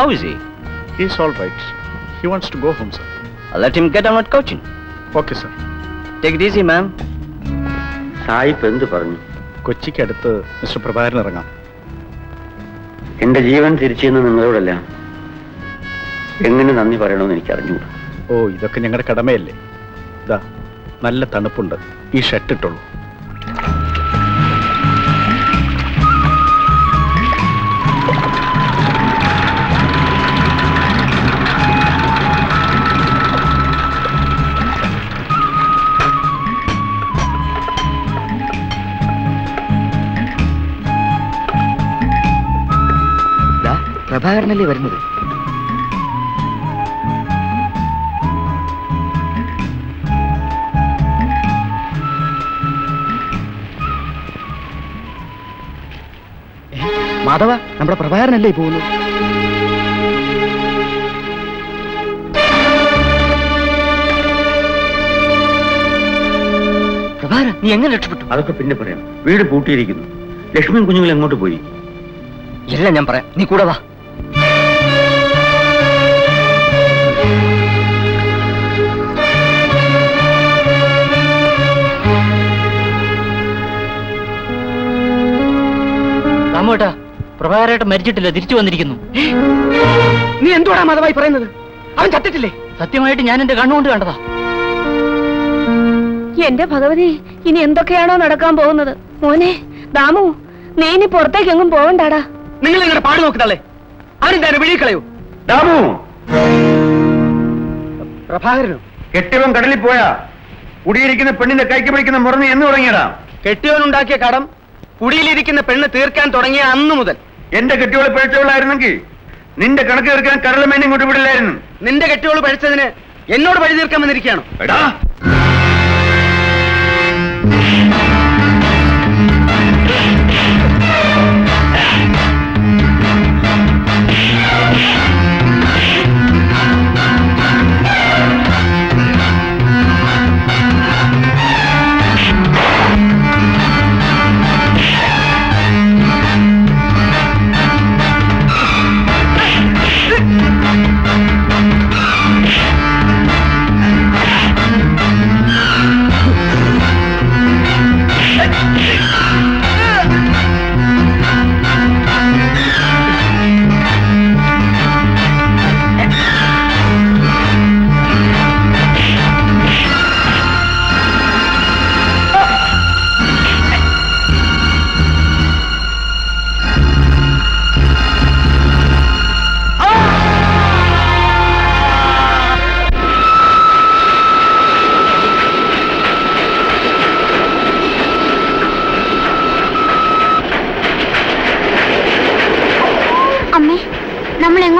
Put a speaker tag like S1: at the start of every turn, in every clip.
S1: How is he?
S2: He's all right. He wants to go home, sir.
S1: I'll Let him get on with coaching.
S2: Okay, sir.
S1: Take it easy, ma'am.
S3: സായിപ്പ് എന്ത് പറഞ്ഞു
S2: കൊച്ചിക്കടുത്ത് mister Prabhakaran ഇറങ്ങാം
S3: എന്റെ ജീവൻ തിരിച്ചെന്ന് നിങ്ങളോടല്ല എങ്ങനെ നന്ദി പറയണമെന്ന് എനിക്ക് അറിഞ്ഞുകൂടാ
S2: ഓ ഇതൊക്കെ ഞങ്ങളുടെ കടമയല്ലേ ഇതാ നല്ല തണുപ്പുണ്ട് ഈ ഷർട്ട് ഇട്ടുള്ളൂ
S1: പ്രഭാകരനല്ലേ വരുന്നത്? മാധവ നമ്മുടെ പ്രഭാകരനല്ലേ പോകുന്നു നീ എങ്ങനെ രക്ഷപ്പെട്ടു?
S3: അതൊക്കെ പിന്നെ പറയാം. വീട് പൂട്ടിയിരിക്കുന്നു. ലക്ഷ്മിയും കുഞ്ഞുങ്ങൾ എങ്ങോട്ട് പോയി?
S1: എല്ലാം ഞാൻ പറയാം. നീ കൂടെ വാ.
S4: രാമോട്ടാ പ്രഭാകരേട്ടൻ മരിച്ചിട്ടില്ല തിരിച്ചു വന്നിരിക്കുന്നു.
S1: നീ എന്തുവാടാ മാധവായി പറയുന്നത്? അവൻ ചത്തിട്ടില്ലേ?
S4: സത്യമായിട്ട് ഞാൻ എന്റെ കണ്ണുകൊണ്ട് കണ്ടതാ.
S5: എന്റെ ഭഗവതി ഇനി എന്തൊക്കെയാണോ നടക്കാൻ പോകുന്നത്? മോനെ ദാമു നീ ഇനി പുറത്തേക്കെങ്ങും പോകണ്ടാടാ.
S1: നിങ്ങൾ നിങ്ങളുടെ പാട് നോക്കുന്നല്ലേ അവനെന്താണ് വെളിയിൽ കളയൂ.
S3: ദാമു!
S1: പ്രഭാകരനോ?
S3: കെട്ടിയവൻ കടലിൽ പോയാ. കുടിയിരിക്കുന്ന പെണ്ണിന്റെ കൈക്ക് പിടിക്കുന്ന മുറന്ന് എന്ന് തുടങ്ങിയടാ
S1: കെട്ടിയവനുണ്ടാക്കിയ കടം കുടിയിലിരിക്കുന്ന പെണ്ണ് തീർക്കാൻ തുടങ്ങിയ അന്നു മുതൽ.
S3: എന്റെ കെട്ടിയോളെ പിഴച്ചവളായിരുന്നെങ്കിൽ നിന്റെ കണക്ക് തീർക്കാൻ കടലമേനെ ഇങ്ങോട്ട് വിടില്ലായിരുന്നു.
S1: നിന്റെ കെട്ടിയോൾ പഴിച്ചതിന് എന്നോട് പഴി തീർക്കാൻ വന്നിരിക്കുകയാണോ
S3: എടാ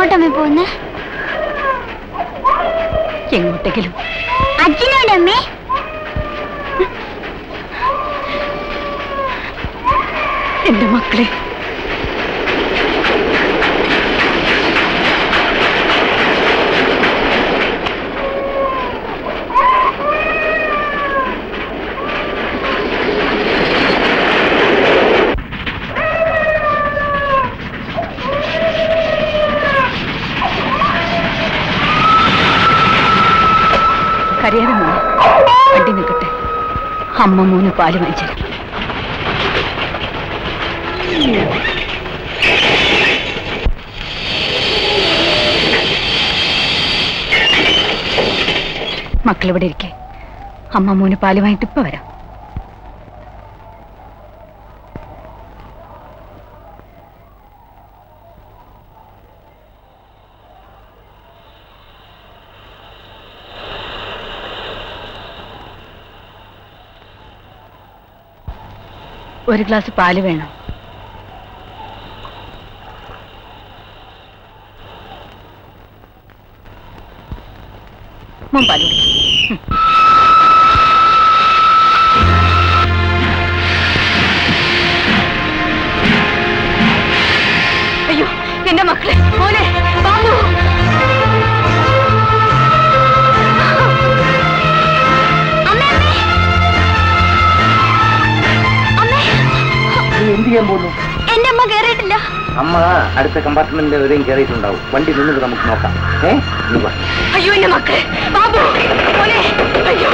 S6: എങ്ങോട്ടമ്മേ പോകുന്നേ?
S5: എങ്ങോട്ടെങ്കിലും.
S6: അച്ഛനോട് അമ്മേ
S5: എന്റെ മക്കളെ കരയാതെ മോനെ വണ്ടി നിൽക്കട്ടെ അമ്മ മൂന്ന് പാൽ വാങ്ങിച്ചു മക്കളിവിടെ ഇരിക്കെ. അമ്മ മൂന്ന് പാൽ വാങ്ങിട്ട് ഇപ്പൊ വരാം. ഒരു ഗ്ലാസ് പാൽ വേണം. മോൻ
S7: പാൽ അടുത്ത കമ്പാർട്ട്മെന്റിൽ എവിടെയും കയറിയിട്ടുണ്ടാവും വണ്ടി നിന്നിട്ട് നമുക്ക് നോക്കാം. ഏഹ്
S8: അയ്യോ എന്റെ മക്കളെ ബാബു മോനെ അയ്യോ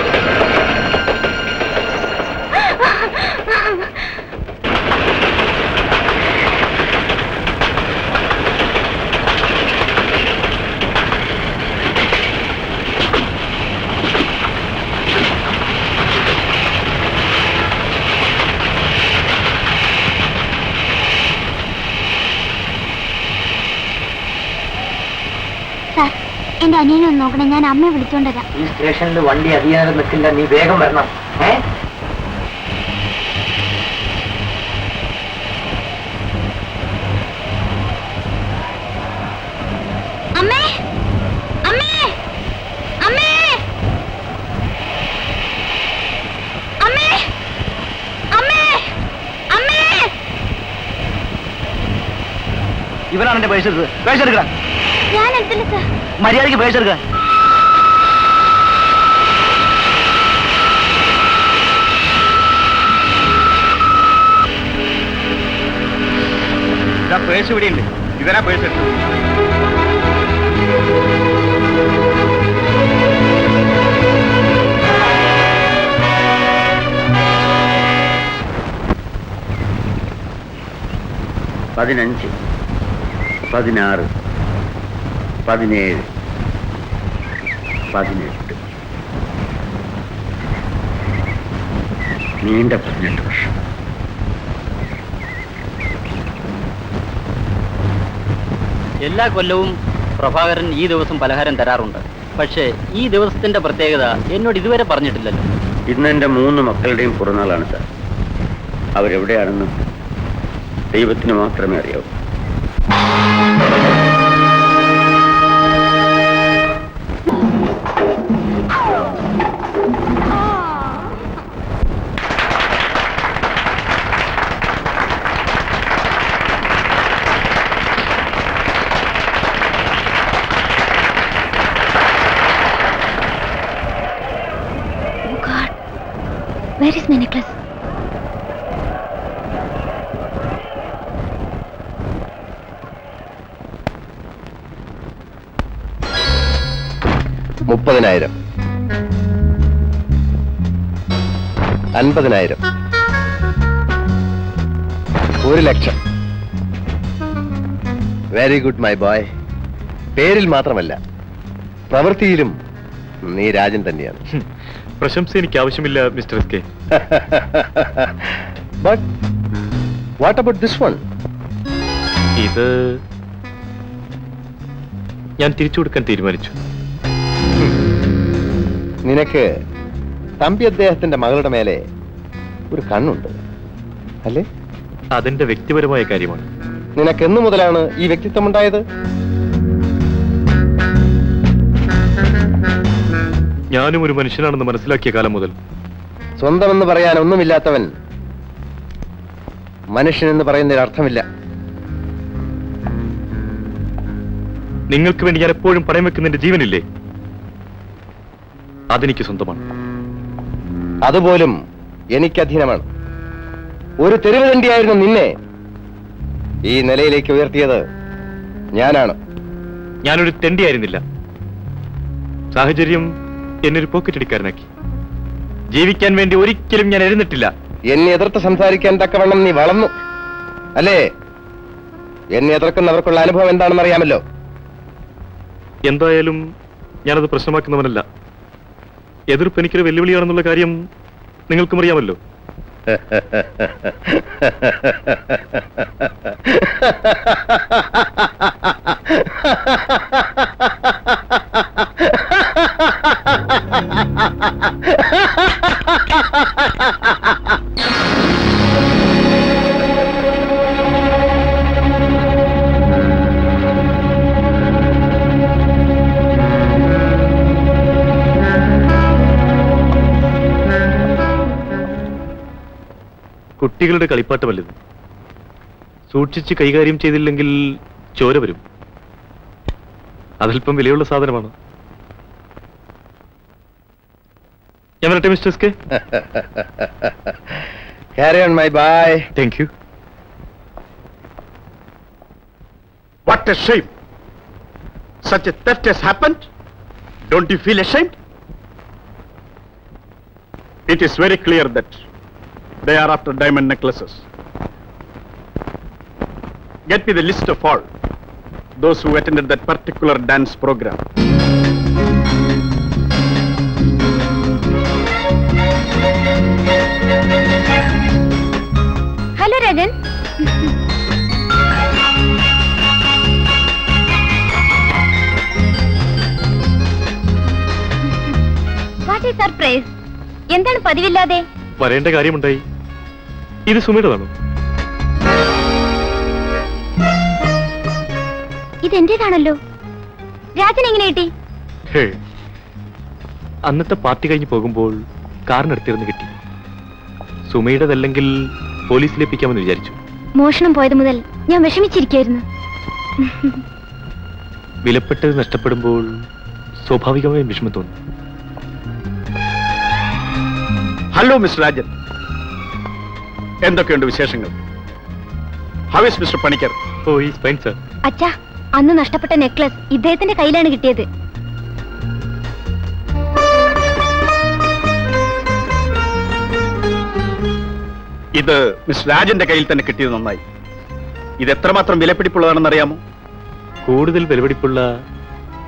S6: സാർ എന്റെ അനിയനെ ഒന്ന് നോക്കണേ. ഞാൻ അമ്മയെ വിളിച്ചോണ്ടരാ
S7: ഈ സ്റ്റേഷനിൽ വണ്ടി അധികം നിൽക്കില്ല. നീ വേഗം വരണം. ഏ?
S6: അമ്മേ! അമ്മേ! അമ്മേ! അമ്മേ! അമ്മേ! അമ്മേ!
S7: ഇവനാണ് എന്റെ പേഴ്സ് എടുത്തത്. പേഴ്സ് എടുക്കണം
S6: ഞാൻ എടുത്തില്ല സാർ.
S7: മര്യാദയ്ക്ക് പേഴ്സ് എടുക്കാൻ
S3: പേഴ്സ് ഇവിടെയുണ്ട് ഇവനാ പേഴ്സ് എടുത്തത് പതിനഞ്ച് പതിനാറ് പതിനേഴ് പതിനെട്ട് നീണ്ട പതിനെട്ട് വർഷം
S4: എല്ലാ കൊല്ലവും പ്രഭാകരൻ ഈ ദിവസം പലഹാരം തരാറുണ്ട്. പക്ഷേ ഈ ദിവസത്തിന്റെ പ്രത്യേകത എന്നോട് ഇതുവരെ പറഞ്ഞിട്ടില്ലല്ലോ.
S3: ഇന്ന് എന്റെ മൂന്ന് മക്കളുടെയും പിറന്നാളാണ് സാർ. അവരെവിടെയാണെന്ന് ദൈവത്തിന് മാത്രമേ അറിയാവൂ.
S6: Where is my necklace?
S9: മുപ്പതിനായിരം. അൻപതിനായിരം. ഒരു ലക്ഷം. വെരി ഗുഡ് മൈ ബോയ് പേരിൽ മാത്രമല്ല പ്രവൃത്തിയിലും നീ രാജൻ തന്നെയാണ്.
S10: പ്രശംസ എനിക്ക് ആവശ്യമില്ല mister S K.
S9: But what about this one
S10: ഇത് ഞാൻ തിരിച്ചു കൊടുക്കാൻ തീരുമാനിച്ചു.
S9: നിനക്ക് തമ്പി അദ്ദേഹത്തിന്റെ മകളുടെ മേലെ ഒരു കണ്ണുണ്ട് അല്ലേ?
S10: അതിന്റെ വ്യക്തിപരമായ കാര്യമാണ്.
S9: നിനക്ക് എന്നു മുതലാണ് ഈ വ്യക്തിത്വം ഉണ്ടായത്?
S10: ഞാനും ഒരു മനുഷ്യനാണെന്ന് മനസ്സിലാക്കിയ കാലം മുതൽ.
S9: സ്വന്തമെന്ന് പറയാൻ ഒന്നുമില്ലാത്തവൻ മനുഷ്യനെന്ന് പറയുന്നതിൽ അർത്ഥമില്ല.
S10: നിങ്ങൾക്ക് വേണ്ടി ഞാൻ എപ്പോഴും പണയം വെക്കുന്ന എന്റെ ജീവനില്ലേ? അതെനിക്ക് സ്വന്തമാണ്.
S9: അതുപോലും എനിക്ക് അധീനമാണ് ഒരു തെരുവ് തണ്ടിയായിരുന്ന നിന്നെ. ഈ നിലയിലേക്ക് ഉയർത്തിയത് ഞാനാണ്.
S10: ഞാനൊരു തെണ്ടിയായിരുന്നില്ല. സാഹചര്യം എന്നെ പോക്കറ്റ് പോക്കറ്റടിക്കാരനാക്കി ജീവിക്കാൻ വേണ്ടി ഒരിക്കലും ഞാൻ എഴുന്നിട്ടില്ല
S9: എന്നെ എതിർത്ത് സംസാരിക്കാൻ തക്കവണ്ണം നീ വളർന്നു. അല്ലേ? എന്നെ എതിർക്കുന്നവർക്കുള്ള അനുഭവം എന്താണെന്ന് അറിയാമല്ലോ
S10: എന്തായാലും ഞാനത് പ്രശ്നമാക്കുന്നവനല്ല. എതിർപ്പ് എനിക്കൊരു വെല്ലുവിളിയാണെന്നുള്ള കാര്യം നിങ്ങൾക്കും അറിയാമല്ലോ. കുട്ടികളുടെ കളിപ്പാട്ടമല്ലത് സൂക്ഷിച്ച് കൈകാര്യം ചെയ്തില്ലെങ്കിൽ ചോര വരും. അതല്പം വിലയുള്ള സാധനമാണ്. ఎవరట mister
S9: S K carry on my
S10: boy thank
S2: you what a such a theft has happened. Don't you feel ashamed? It is very clear that they are after diamond necklaces. Get me the list of all those who attended that particular dance program.
S8: Surprise. എന്താണ് പതിവില്ലാതെ?
S10: വരേണ്ട കാര്യമുണ്ടായി. ഇത് സുമയുടെതാണോ
S8: ഇതെന്റേതാണല്ലോ? രാജൻ എങ്ങനെ കിട്ടി?
S10: അന്നത്തെ party കഴിഞ്ഞ് പോകുമ്പോൾ കാറിനടുത്തിരുന്ന് കിട്ടി. സുമയുടേതല്ലെങ്കിൽ പോലീസിലേപ്പിക്കാമെന്ന് വിചാരിച്ചു.
S8: മോഷണം പോയത് മുതൽ ഞാൻ വിഷമിച്ചിരിക്കായിരുന്നു.
S10: വിലപ്പെട്ടത് നഷ്ടപ്പെടുമ്പോൾ സ്വാഭാവികമായും വിഷമം തോന്നും.
S2: ഹലോ മിസ്റ്റർ രാജൻ എന്തൊക്കെയുണ്ട് വിശേഷങ്ങൾ? Mister Panicker
S10: oh is fine sir
S8: അച്ഛാ അന്ന് നഷ്ടപ്പെട്ട നെക്ലസ് ഇദ്ദേഹത്തിന്റെ കയ്യിലാണ് കിട്ടിയത്.
S2: ഇത് മിസ് രാജന്റെ കയ്യിൽ തന്നെ കിട്ടിയത് നന്നായി. ഇത് എത്രമാത്രം വിലപിടിപ്പുള്ളതാണെന്ന് അറിയാമോ
S10: കൂടുതൽ വിലപിടിപ്പുള്ള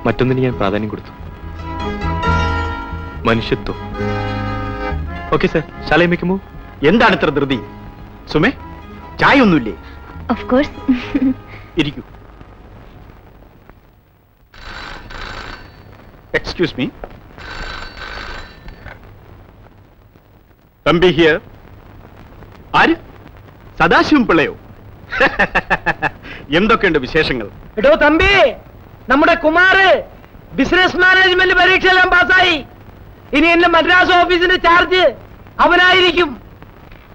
S10: മറ്റൊന്നിന് ഞാൻ പ്രാധാന്യം കൊടുത്തു. മനുഷ്യത്വം. ഓക്കെ സർ ശാലയം വെക്കുമോ
S2: എന്താണ് ഇത്ര ധൃതി? സുമേ ചായ ഒന്നുമില്ലേ
S8: ഓഫ് കോഴ്സ്
S2: ഇരിക്കൂ. എക്സ്ക്യൂസ് മീ തമ്പി ഹിയർ ആര്? സദാശിവം പിള്ളയോ? എന്തൊക്കെയുണ്ട് വിശേഷങ്ങൾ?
S11: എടോ തമ്പി നമ്മുടെ കുമാര് ബിസിനസ് മാനേജ്മെന്റ് പരീക്ഷയെല്ലാം പാസ്സായി. ഇനി എന്റെ മദ്രാസ് ഓഫീസിന്റെ ചാർജ് അവനായിരിക്കും.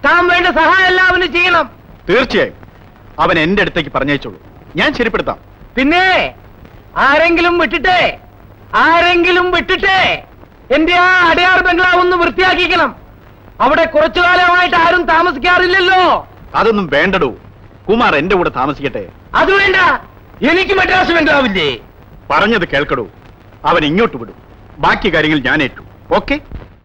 S11: താൻ വേണ്ട സഹായം എല്ലാം അവന് ചെയ്യണം.
S2: തീർച്ചയായും. അവൻ എന്റെ അടുത്തേക്ക് പറഞ്ഞയച്ചോളൂ. ഞാൻ ശരിപ്പെടുത്താം.
S11: പിന്നെ ആരെങ്കിലും വിട്ടിട്ടേ ആരെങ്കിലും വിട്ടിട്ടേ എന്റെ ആ അടയാർ ബംഗ്ലാവ് ഒന്ന് വൃത്തിയാക്കിക്കണം. അവിടെ കുറച്ചു കാലമായിട്ട് ആരും താമസിക്കാറില്ലല്ലോ.
S2: അതൊന്നും വേണ്ടടോ. കുമാർ എന്റെ കൂടെ താമസിക്കട്ടെ.
S11: അത് വേണ്ട. എനിക്ക് മദ്രാസ് ബംഗ്ലാവില്ലേ?
S2: പറഞ്ഞത് കേൾക്കടോ. അവൻ ഇങ്ങോട്ട് വിടും. ബാക്കി കാര്യങ്ങൾ ഞാൻ ഏറ്റു. ഓക്കെ